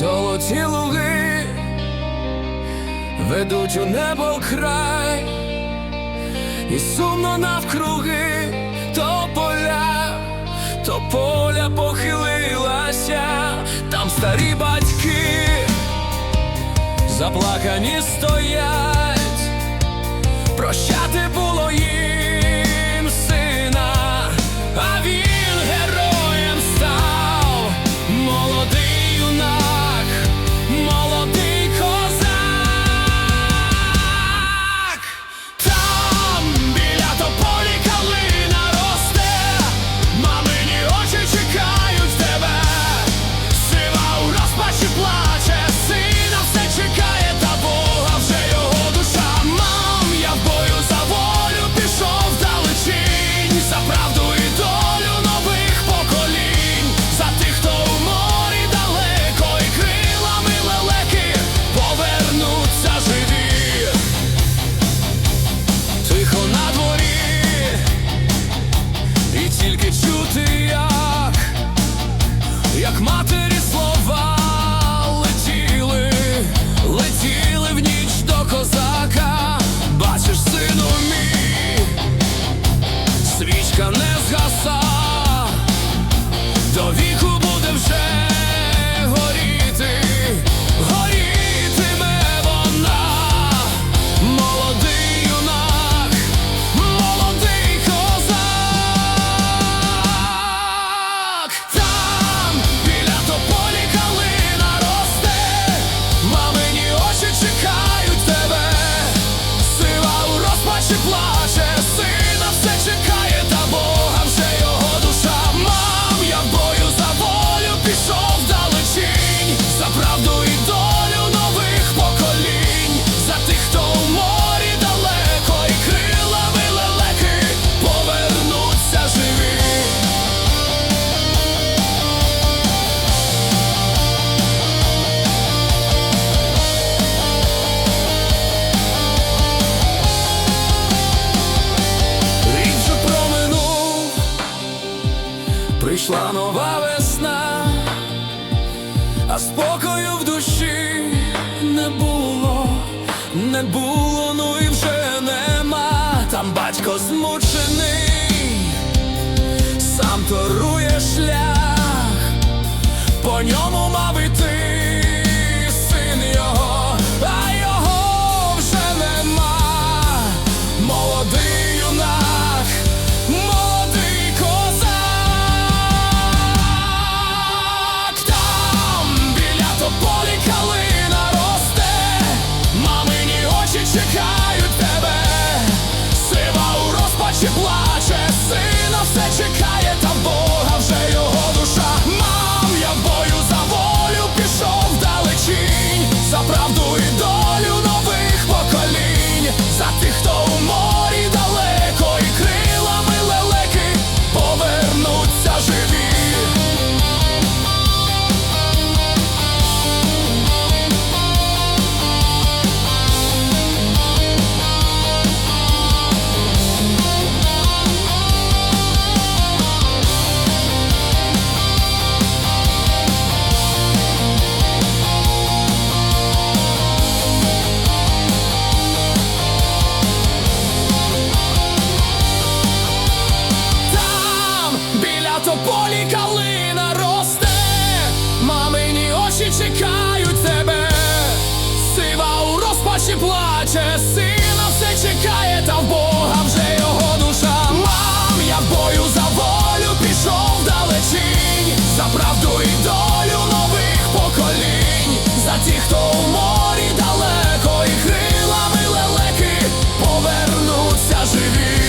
золоті луги ведуть у небо край, і сумно навкруги, то поля, то поля похилилася, там старі батьки, заплакані стоять, прощати було їм. Soviet. прийшла нова весна, а спокою в душі не було, не було, ну і вже нема. Там батько змучений, сам торує шлях, по ньому мав. Чи плаче сина все чекає? тополі калина росте, мамині очі чекають тебе, сива у розпачі плаче, сина все чекає, та в Бога вже його душа. Мам, я в бою за волю пішов далечінь, за правду і долю нових поколінь, за ті, хто у морі далеко, і крилами лелеки повернуться живі.